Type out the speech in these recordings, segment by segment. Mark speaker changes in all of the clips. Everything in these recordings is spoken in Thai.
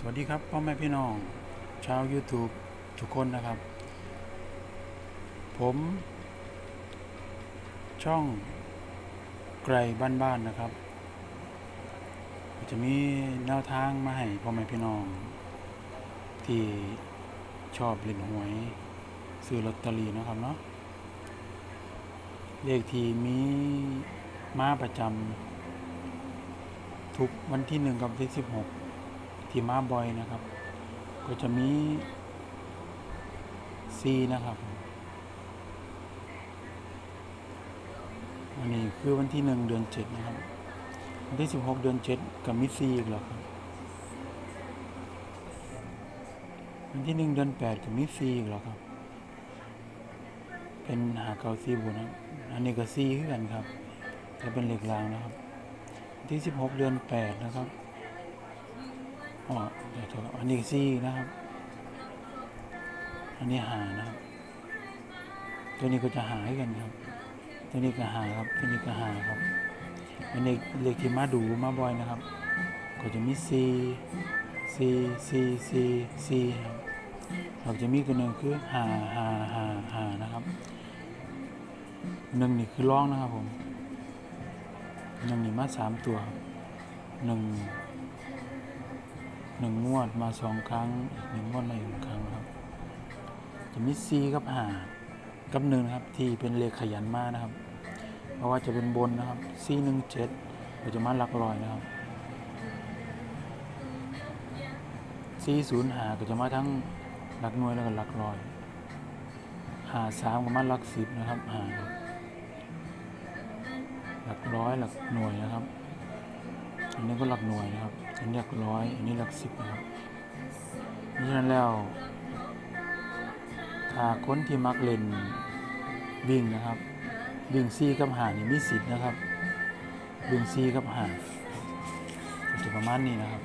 Speaker 1: สวัสดีครับพ่อแม่พี่น้องชาว YouTube ทุกคนนะครับ ผม ช่องไกลบ้านๆนะครับ จะมีแนวทางมาให้พ่อแม่พี่น้อง ที่ชอบเล่นหวย ซื้อลอตเตอรี่นะครับเนาะเลขที่มีมาประจำทุกวันที่หนึ่งกับวันที่สิบหก ที่มาบ่อยนะครับ ก็จะมี C นะครับวันนี้คือวันที่หนึ่งเดือนเจ็ดนะครับ วันที่สิบหกเดือนเจ็ดกับมิ C อีกแล้วครับวันที่หนึ่งเดือนแปดกับมิ C อีกแล้วครับ เป็นหาเกาซีบุนะอันนี้ก็ C ขึ้นกันครับแต่เป็นเหล็กรางนะครับวันที่สิบหกเดือนแปดนะครับ อ๋อเดี๋ยวอันนี้ซี่นะครับ อันนี้หานะครับ ตัวนี้ก็จะหาให้กันครับ ตัวนี้ก็หาครับ ตัวนี้ก็หาครับ อันนี้เลขที่มาดูมาบ่อยนะครับ ก็จะมีซีซีซีซีซีครับเราจะมีตัวหนึ่งคือหาหาหาหานะครับหนึ่งนี่คือร้องนะครับผมหนึ่งนี่มาสามตัวหนึ่ง หนึ่งงวดมาสองครั้งอีกหนึ่งงวดมาอีกหนึ่งครั้งครับ จะมีซีกับหากับหนึ่งนครับที่เป็นเลขขยันมากนะครับ เพราะว่าจะเป็นบนนะครับซีหนึ่งเจ็ดก็จะมาหลักลอยนะครับซีศูนย์หาก็จะมาทั้งหลักหน่วยแล้วก็หลักลอย หาสามก็มาหลักสิบนะครับหาหลักร้อยหลักหน่วยนะครับ อันนี้ก็หลักหน่วยนะครับ อันนี้หลักร้อย อันนี้หลักสิบนะครับเพราะฉะนั้นแล้วถ้าคนที่มักเล่นวิ่งนะครับวิ่งซีกับหานี่มีสิทธิ์นะครับวิ่งซีกับหาจะประมาณนี้นะครับ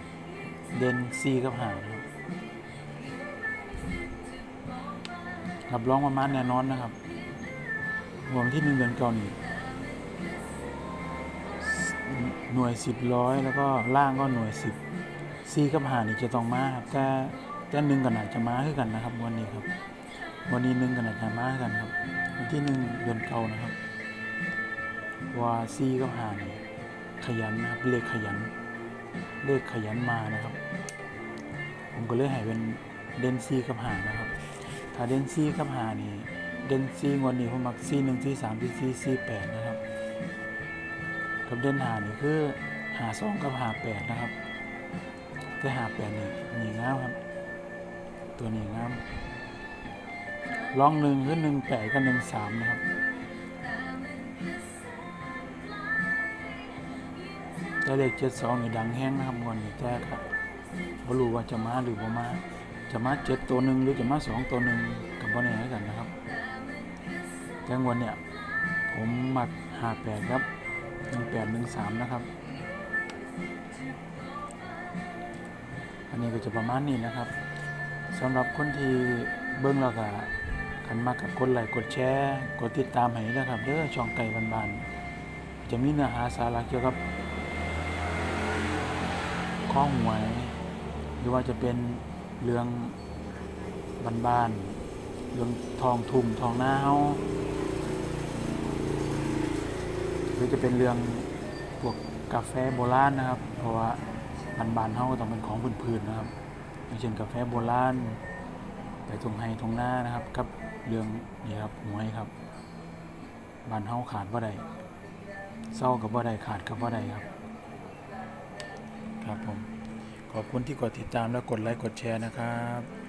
Speaker 1: เดนซีกับหานะครับรับรองประมาณแน่นอนนะครับรวมที่หนึ่งเดือนเก่านี่ หน่วยสิบร้อยแล้วก็ล่างก็หน่วยสิบซีกับหานี่จะต้องมาครับแต่แต่หนึ่งกันอาจจะมาคือกันนะครับวันนี้ครับวันนี้หนึ่งกันอาจจะมาคือกันครับวันที่หนึ่งเดือนเก่านะครับว่าซีกับหานี่ขยันนะครับเลขขยัน เลขขยันมานะครับ ผมก็เลยให้เป็นเดนซีกับหานะครับ ถ้าเดนซีกับหานี่เดนซีวันนี้ผมมักซีหนึ่งซีสามซีซีซีแปดนะครับ กับเด่นหานี่คือหาสองกับหาแปดนะครับแต่หาแปดนี่นี่งามครับ ตัวนี้งามลองหนึ่งคือหนึ่งแปดกับหนึ่งสามนะครับแต่เลขเจ็ดสองนี่ดังแห้งนะครับงวดนี้แต่ครับบ่รู้ว่าจะมาหรือบ่มา จะมาเจ็ดตัวหนึ่งหรือจะมาสองตัวหนึ่งกับบ่แน่กันนะครับแต่งวดเนี่ยผมมักหาแปดครับ หนึ่งแปดหนึ่งสามนะครับ อันนี้ก็จะประมาณนี้นะครับสำหรับคนที่เบิ้งแล้วก็ขันมากกับกดไลค์กดแชร์กดติดตามให้นะครับเด้อช่องไก่บานๆจะมีเนื้อหาสาระเกี่ยวกับข้องหวย หรือว่าจะเป็นเรื่องบ้านๆเรื่องทองทุ่มทองหน้าเฮา รือจะเป็นเรื่องพวกกาแฟโบราณนะครับ เพราะว่าบานบานเฮาก็ต้องเป็นของพื้นๆนะครับ อย่างเช่นกาแฟโบราณไปตรงไฮตรงหน้านะครับกับเรื่องนี่ครับหวยครับบานเฮาขาดบ่ได้เศร้ากับบ่ได้ขาดกับบ่ได้ครับครับผมขอบคุณที่กดติดตามและกดไลค์กดแชร์นะครับ